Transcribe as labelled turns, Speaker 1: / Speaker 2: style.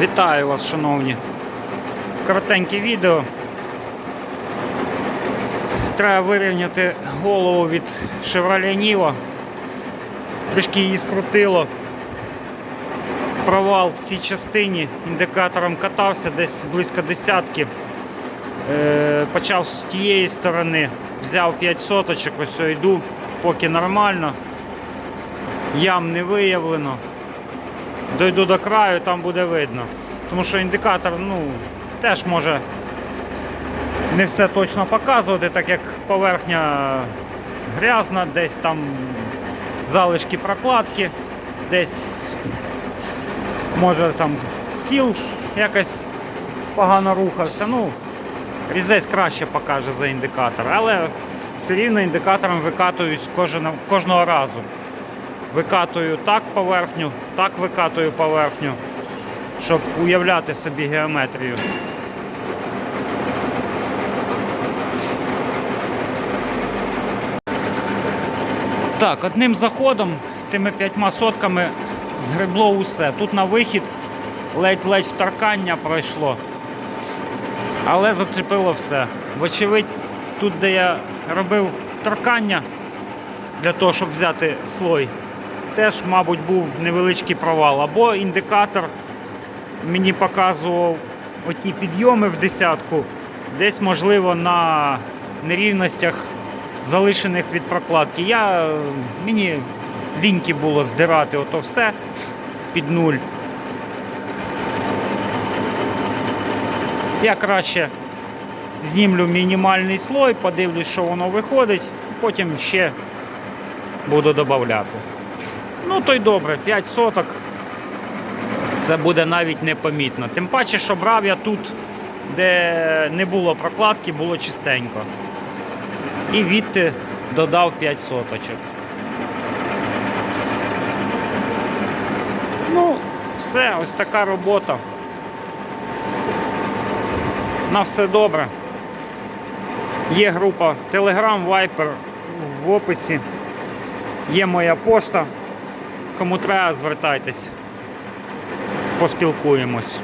Speaker 1: Вітаю вас, шановні. Коротеньке відео. Треба вирівняти голову від Chevrolet Niva. Трішки її скрутило. Провал в цій частині. Індикатором катався десь близько десятки. Е, почав з тієї сторони, взяв 5 соточок, ось ось йду, поки нормально. Ям не виявлено. Дойду до краю, там буде видно. Тому що індикатор ну, теж може не все точно показувати, так як поверхня грязна, десь там залишки прокладки, десь може там стіл якось погано рухався. Ну, різець краще покаже за індикатор, але все рівно індикатором викатуюсь кожного разу. Викатую так поверхню, так викатую поверхню, щоб уявляти собі геометрію. Так, одним заходом, тими п'ятьма сотками згребло усе. Тут на вихід ледь-ледь вторкання пройшло. Але зацепило все. Вочевидь, тут, де я робив торкання для того, щоб взяти слой, теж, мабуть, був невеличкий провал. Або індикатор мені показував оті підйоми в десятку, десь, можливо, на нерівностях, залишених від прокладки. Я, Мені ліньки було здирати ото все під нуль. Я краще знімлю мінімальний слой, подивлюсь, що воно виходить, потім ще буду додати. Ну, то й добре, 5 соток. Це буде навіть непомітно. Тим паче, що брав я тут, де не було прокладки, було чистенько. І відти додав 5 соточок. Ну, все, ось така робота. На все добре. Є група Telegram, Viper в описі. Є моя пошта. Кому треба, звертайтесь. Поспілкуємось.